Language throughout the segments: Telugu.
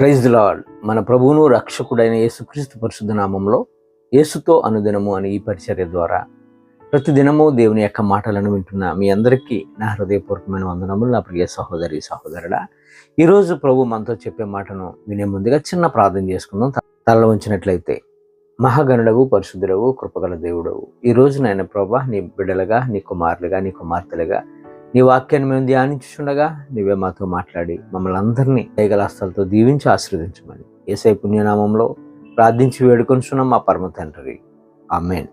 ప్రైజ్ లాడ్ మన ప్రభువును రక్షకుడైన యేసుక్రీస్తు పరిశుద్ధ నామంలో యేసుతో అనుదినము అని ఈ పరిచర్య ద్వారా ప్రతిదినము దేవుని యొక్క మాటలను వింటున్న మీ అందరికీ నా హృదయపూర్వకమైన వందనములు. నా ప్రియ సహోదరి సహోదరుడా ఈరోజు ప్రభు మనతో చెప్పే మాటను వినే ముందుగా చిన్న ప్రార్థన చేసుకుందాం. తలలో ఉంచినట్లయితే మహాగణుడవు పరిశుద్ధుడవు కృపగల దేవుడవు. ఈ రోజు నాయన ప్రభా నీ బిడ్డలుగా నీ కుమారులుగా నీ కుమార్తెలుగా నీ వాక్యాన్ని మేము ధ్యానించుండగా నీవే మాతో మాట్లాడి మమ్మల్ని అందరినీ దయగలాస్తాలతో దీవించి ఆశీర్వదించమని ఏసై పుణ్యనామంలో ప్రార్థించి వేడుకొనిచున్నాం మా పరమ తండ్రి. Amen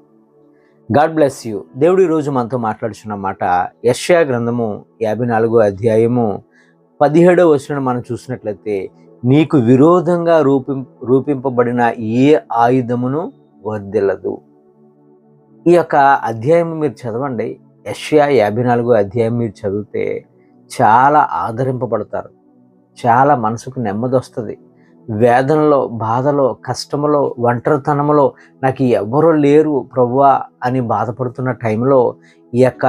God bless you. దేవుడు ఈరోజు మనతో మాట్లాడుచున్న మాట యష్యా గ్రంథము యాభై నాలుగో అధ్యాయము పదిహేడో వచ్చిన మనం చూసినట్లయితే నీకు విరోధంగా రూపిం రూపింపబడిన ఏ ఆయుధమును వర్దిల్లదు ఈ యొక్క అధ్యాయం మీరు చదవండి. యష్యా యాభై నాలుగో అధ్యాయం మీరు చదివితే చాలా ఆదరింపబడతారు. చాలా మనసుకు నెమ్మది వస్తుంది వేదనలో బాధలో కష్టములో ఒంటరితనంలో నాకు ఎవరూ లేరు ప్రవ్వా అని బాధపడుతున్న టైంలో ఈ యొక్క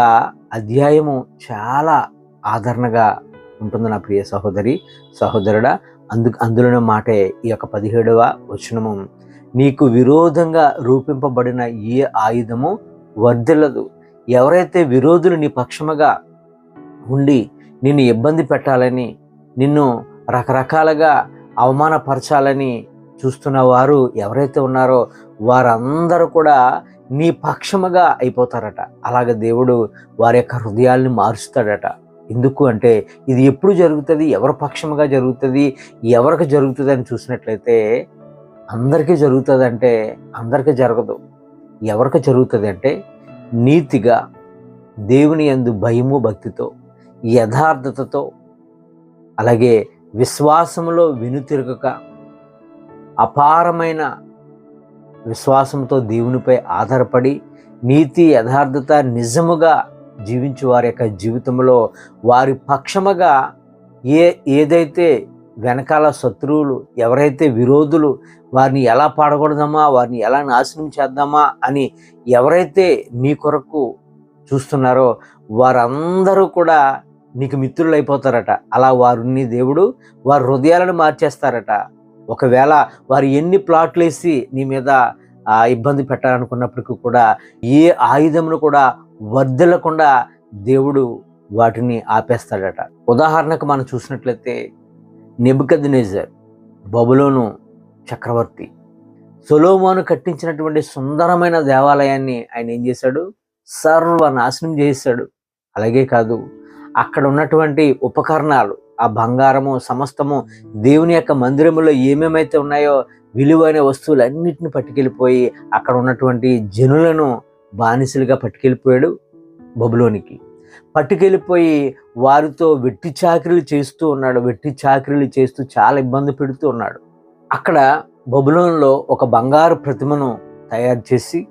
అధ్యాయము చాలా ఆదరణగా ఉంటుంది నా ప్రియ సహోదరి సహోదరుడా. అందు అందులోని మాటే ఈ యొక్క పదిహేడవ వచనము. నీకు విరోధంగా రూపింపబడిన ఏ ఆయుధము వర్ధిల్లదు. ఎవరైతే విరోధులు నీ పక్షముగా ఉండి నిన్ను ఇబ్బంది పెట్టాలని నిన్ను రకరకాలుగా అవమానపరచాలని చూస్తున్న వారు ఎవరైతే ఉన్నారో వారందరూ కూడా నీ పక్షముగా అయిపోతారట. అలాగే దేవుడు వారి యొక్క హృదయాల్ని మారుస్తాడట. ఎందుకు అంటే ఇది ఎప్పుడు జరుగుతుంది ఎవరి పక్షముగా జరుగుతుంది ఎవరికి జరుగుతుంది అని చూసినట్లయితే అందరికీ జరుగుతుంది అంటే అందరికీ జరగదు. ఎవరికి జరుగుతుంది అంటే నీతిగా దేవుని యందు భయము భక్తితో యథార్థతతో అలాగే విశ్వాసంలో వెనుతిరగక అపారమైన విశ్వాసంతో దేవునిపై ఆధారపడి నీతి యథార్థత నిజముగా జీవించు వారి యొక్క జీవితంలో వారి పక్షముగా ఏ ఏదైతే వెనకాల శత్రువులు ఎవరైతే విరోధులు వారిని ఎలా పాడకూడదామా వారిని ఎలా నాశనం చేద్దామా అని ఎవరైతే నీ కొరకు చూస్తున్నారో వారందరూ కూడా నీకు మిత్రులు అయిపోతారట అలా వారిని దేవుడు వారి హృదయాలను మార్చేస్తారట. ఒకవేళ వారు ఎన్ని ప్లాట్లు వేసి నీ మీద ఆ, ఇబ్బంది పెట్టాలనుకున్నప్పటికీ కూడా ఏ ఆయుధమును కూడా వర్ధిల్లకుండా దేవుడు వాటిని ఆపేస్తాడట. ఉదాహరణకు మనం చూసినట్లయితే నెబుకద్ బబులోను చక్రవర్తి. సొలోమాను కట్టించినటువంటి సుందరమైన దేవాలయాన్ని ఆయన ఏం చేశాడు? సర్వనాశనం చేశాడు. అలాగే కాదు అక్కడ ఉన్నటువంటి ఉపకరణాలు ఆ బంగారము సమస్తము దేవుని యొక్క మందిరములో ఏమేమైతే ఉన్నాయో విలువైన వస్తువులన్నిటిని పట్టుకెళ్ళిపోయి అక్కడ ఉన్నటువంటి జనులను బానిసలుగా పట్టుకెళ్ళిపోయాడు బబులోనికి. పట్టుకెళ్ళిపోయి వారితో వెట్టి చాకరీలు చేస్తూ ఉన్నాడు. వెట్టి చాకరీలు చేస్తూ చాలా ఇబ్బంది పెడుతూ ఉన్నాడు. అక్కడ బబులోన్లో ఒక బంగారు ప్రతిమను తయారు చేసి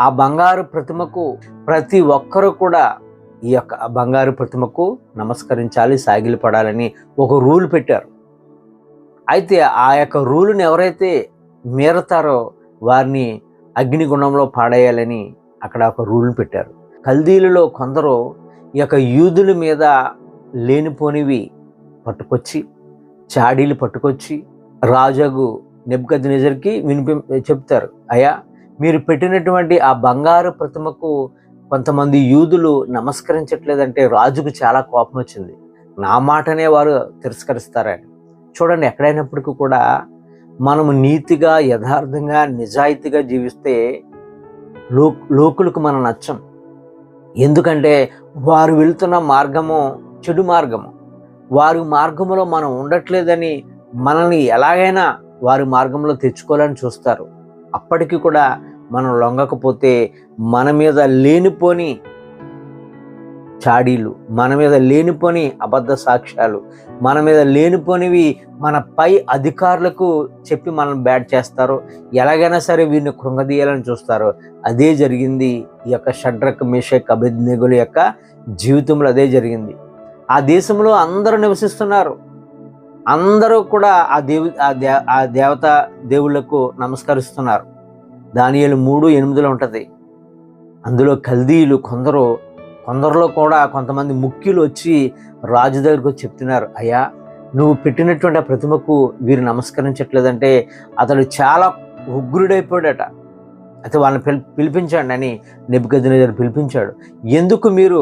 ఆ బంగారు ప్రతిమకు ప్రతి ఒక్కరూ కూడా ఈ యొక్క బంగారు ప్రతిమకు నమస్కరించాలి సాగిలి పడాలని ఒక రూల్ పెట్టారు. అయితే ఆ యొక్క రూల్ని ఎవరైతే మీరతారో వారిని అగ్నిగుణంలో పాడేయాలని అక్కడ ఒక రూల్ని పెట్టారు. కల్దీలలో కొందరు ఈ యొక్క యూదుల మీద లేనిపోనివి పట్టుకొచ్చి చాడీలు పట్టుకొచ్చి రాజగు నెబ్కద్ నిజర్కి వినిపి చెప్తారు. అయ్యా మీరు పెట్టినటువంటి ఆ బంగారు ప్రతిమకు కొంతమంది యూదులు నమస్కరించట్లేదంటే రాజుకు చాలా కోపం వచ్చింది. నా మాటనే వారు తిరస్కరిస్తారని చూడండి ఎక్కడైనప్పటికీ కూడా మనము నీతిగా యథార్థంగా నిజాయితీగా జీవిస్తే లో లోకులకు మనం నచ్చం. ఎందుకంటే వారు వెళ్తున్న మార్గము చెడు మార్గము. వారి మార్గంలో మనం ఉండట్లేదని మనల్ని ఎలాగైనా వారి మార్గంలో తెచ్చుకోవాలని చూస్తారు. అప్పటికి కూడా మనం లొంగకపోతే మన మీద లేనిపోని చాడీలు. మన మీద లేనిపోని అబద్ధ సాక్ష్యాలు. మన మీద లేనిపోనివి మన పై అధికారులకు చెప్పి మనం బ్యాట్ చేస్తారు ఎలాగైనా సరే వీరిని కృంగదీయాలని చూస్తారు అదే జరిగింది ఈ యొక్క షడ్రక్ మిషక్ అభిజ్ఞగుల యొక్క జీవితంలో అదే జరిగింది. ఆ దేశంలో అందరూ నివసిస్తున్నారు. అందరూ కూడా ఆ దేవు ఆ దే ఆ దేవత దేవుళ్ళకు నమస్కరిస్తున్నారు. దానియేలు మూడు ఎనిమిదిలో ఉంటుంది. అందులో కల్దీలు కొందరు కొందరిలో కూడా కొంతమంది ముఖ్యులు వచ్చి రాజు దగ్గరకు వచ్చి చెప్తున్నారు అయ్యా నువ్వు పెట్టినటువంటి ఆ ప్రతిమకు వీరు నమస్కరించట్లేదంటే అతడు చాలా ఉగ్రుడైపోయాడట. అయితే వాళ్ళని పిలి పిలిపించాడు అని నెబ్బుగదినేజర్ పిలిపించాడు. ఎందుకు మీరు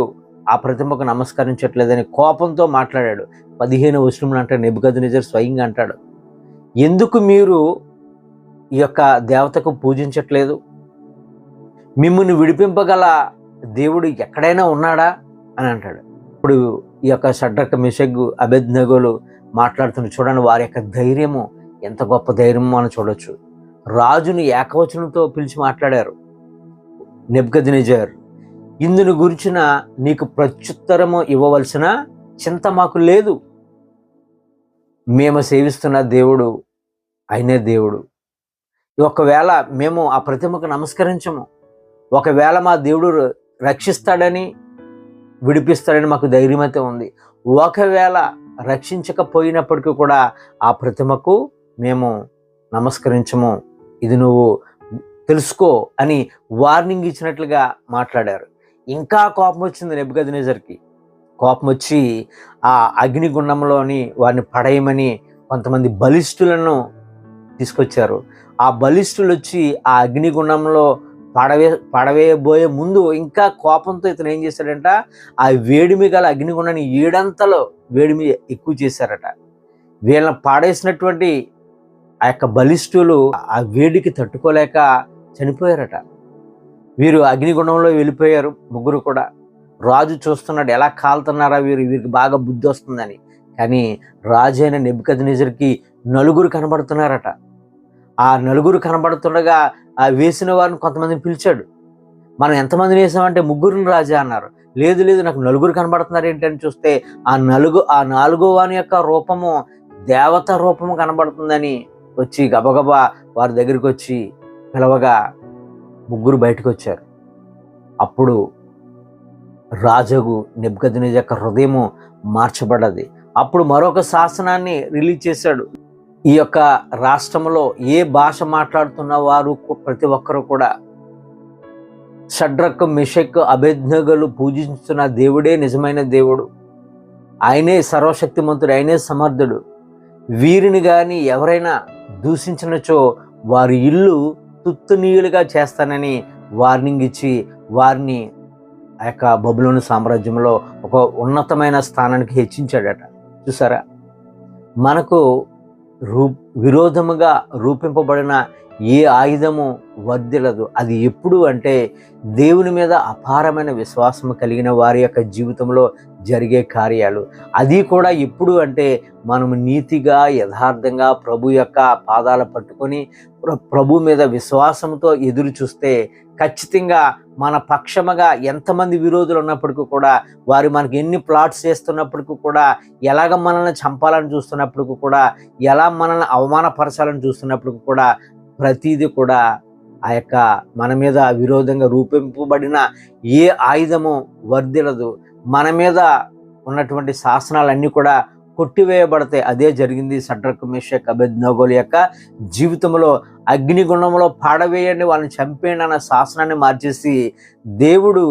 ఆ ప్రతిమకు నమస్కరించట్లేదని కోపంతో మాట్లాడాడు. పదిహేను వచనంలో అంటే నెబ్బుగదినేజర్ స్వయంగా అంటాడు. ఎందుకు మీరు ఈ యొక్క దేవతకు పూజించట్లేదు? మిమ్మల్ని విడిపింపగల దేవుడు ఎక్కడైనా ఉన్నాడా అని అంటాడు. ఇప్పుడు ఈ యొక్క సడ్రక్ మిషగ్గు అభెజ్ఞగోలు మాట్లాడుతున్న చూడండి వారి యొక్క ధైర్యము ఎంత గొప్ప ధైర్యమో అని చూడొచ్చు. రాజును ఏకవచనంతో పిలిచి మాట్లాడారు. నెబ్గదినిజర్ ఇందును గురించిన నీకు ప్రత్యుత్తరము ఇవ్వవలసిన చింత మాకు లేదు. మేము సేవిస్తున్న దేవుడు ఆయనే దేవుడు. ఒకవేళ మేము ఆ ప్రతిమకు నమస్కరించము ఒకవేళ మా దేవుడు రక్షిస్తాడని విడిపిస్తాడని మాకు ధైర్యం అయితే ఉంది. ఒకవేళ రక్షించకపోయినప్పటికీ కూడా ఆ ప్రతిమకు మేము నమస్కరించము. ఇది నువ్వు తెలుసుకో అని వార్నింగ్ ఇచ్చినట్లుగా మాట్లాడారు. ఇంకా కోపం వచ్చింది నెబ్బగదినేజర్కి కోపం వచ్చి ఆ అగ్నిగుండంలోని వారిని పడేయమని కొంతమంది బలిష్ఠులను తీసుకొచ్చారు. ఆ బలిష్ఠులు వచ్చి ఆ అగ్నిగుండంలో పడవే పడవేయబోయే ముందు ఇంకా కోపంతో ఇతను ఏం చేశాడంట ఆ వేడిమి గల అగ్నిగుండాన్ని ఏడంతలో వేడిమి ఎక్కువ చేశారట. వీళ్ళని పాడేసినటువంటి ఆ యొక్క బలిష్ఠులు ఆ వేడికి తట్టుకోలేక చనిపోయారట. వీరు అగ్నిగుండంలో వెళ్ళిపోయారు ముగ్గురు కూడా. రాజు చూస్తున్నాడు ఎలా కాలుతున్నారా వీరు వీరికి బాగా బుద్ధి వస్తుందని. కానీ రాజు అయిన నెబ్బకద్ నిజరికి నలుగురు కనబడుతున్నారట. ఆ నలుగురు కనబడుతుండగా ఆ వేసిన వారిని కొంతమందిని పిలిచాడు. మనం ఎంతమందిని వేసామంటే ముగ్గురు రాజా అన్నారు. లేదు లేదు నాకు నలుగురు కనబడుతున్నారు ఏంటని చూస్తే ఆ నలుగు ఆ నాలుగో వాని యొక్క రూపము దేవత రూపము కనబడుతుందని వచ్చి గబగబా వారి దగ్గరికి వచ్చి పిలవగా ముగ్గురు బయటకు వచ్చారు. అప్పుడు రాజగు నెబ్గదిని యొక్క హృదయము మార్చబడ్డది. అప్పుడు మరొక శాసనాన్ని రిలీజ్ చేశాడు. ఈ యొక్క రాష్ట్రంలో ఏ భాష మాట్లాడుతున్న వారు ప్రతి ఒక్కరు కూడా షడ్రక్ మిషక్ అభిజ్ఞగలు పూజిస్తున్న దేవుడే నిజమైన దేవుడు. ఆయనే సర్వశక్తిమంతుడు ఆయనే సమర్థుడు. వీరిని కానీ ఎవరైనా దూషించినచో వారి ఇల్లు తుత్తునీయులుగా చేస్తానని వార్నింగ్ ఇచ్చి వారిని ఆ యొక్క బబులోని సామ్రాజ్యంలో ఒక ఉన్నతమైన స్థానానికి హెచ్చించాడట. చూసారా? మనకు روپ విరోధముగా రూపింపబడిన ఏ ఆయుధము వర్దిలదు అది ఎప్పుడు అంటే దేవుని మీద అపారమైన విశ్వాసం కలిగిన వారి యొక్క జీవితంలో జరిగే కార్యాలు. అది కూడా ఎప్పుడు అంటే మనం నీతిగా యథార్థంగా ప్రభు యొక్క పాదాలు పట్టుకొని ప్రభు మీద విశ్వాసంతో ఎదురు చూస్తే ఖచ్చితంగా మన పక్షముగా ఎంతమంది విరోధులు ఉన్నప్పటికీ కూడా వారు మనకి ఎన్ని ప్లాట్స్ చేస్తున్నప్పటికీ కూడా ఎలాగ మనల్ని చంపాలని చూస్తున్నప్పటికీ కూడా ఎలా మనల్ని అవమానపరచాలని చూస్తున్నప్పుడు కూడా ప్రతిదీ కూడా ఆ యొక్క మన మీద విరోధంగా రూపింపబడిన ఏ ఆయుధము వర్దిలదు మన మీద ఉన్నటువంటి శాసనాలన్నీ కూడా కొట్టివేయబడతాయి అదే జరిగింది. సడ్రక్ మిషక్ అబెద్నోగోల్ యొక్క జీవితంలో అగ్నిగుణంలో పాడవేయండి వాళ్ళని చంపేయండి అన్న శాసనాన్ని మార్చేసి దేవుడు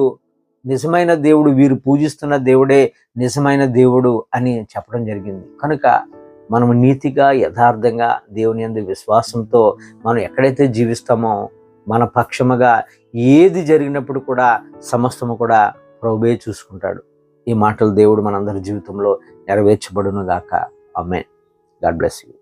నిజమైన దేవుడు వీరు పూజిస్తున్న దేవుడే నిజమైన దేవుడు అని చెప్పడం జరిగింది. కనుక మనం నీతిగా యథార్థంగా దేవుని అందు విశ్వాసంతో మనం ఎక్కడైతే జీవిస్తామో మన పక్షముగా ఏది జరిగినప్పుడు కూడా సమస్తము కూడా ప్రభువే చూసుకుంటాడు. ఈ మాటలు దేవుడు మనందరి జీవితంలో నెరవేర్చబడును గాక అమ్మే గాడ్ బ్లెస్ యూ.